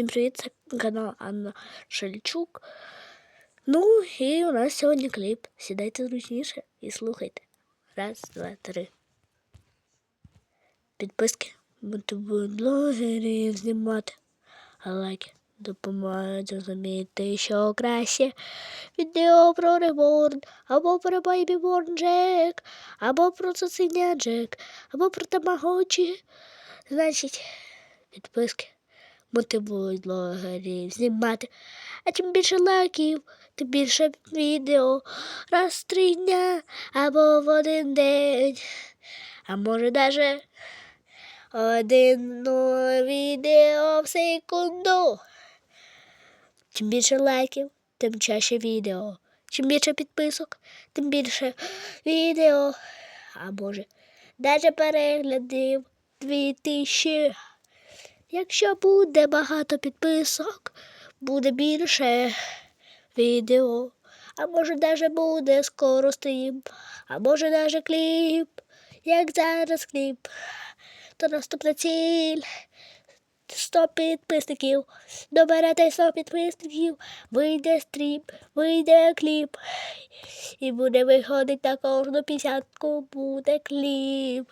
Всім привіт, це канал Анна Шельчук. Ну і у нас сьогодні кліп. Сідайте зручніше і слухайте. Раз, два, три. Підписки. Мотивують блогерів знімати. А лайки допомагають зрозуміти, що краще. Відео про реборн, або про Бейбіборн Джек, або про цуценя Джек, або про тамагочі. Значить, підписки мотивують блогерів знімати. А чим більше лайків, тим більше відео. Раз три дня або в один день. А може даже один відео в секунду. Чим більше лайків, тим чаще відео. Чим більше підписок, тим більше відео. А може, даже переглядів дві тисячі. Якщо буде багато підписок, буде більше відео. А може даже буде скоро стрім, а може даже кліп, як зараз кліп. То наступна ціль. 100 підписників. Доберете 100 підписників, вийде стрім, вийде кліп. І буде виходити на кожну п'ятдесятку буде кліп.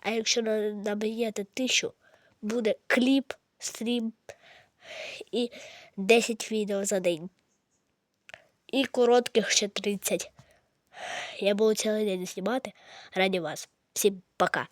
А якщо на- наб'єте тисячу, буде кліп, стрім і 10 відео за день. І коротких ще 30. Я буду цілий день знімати. Раді вас. Всім пока.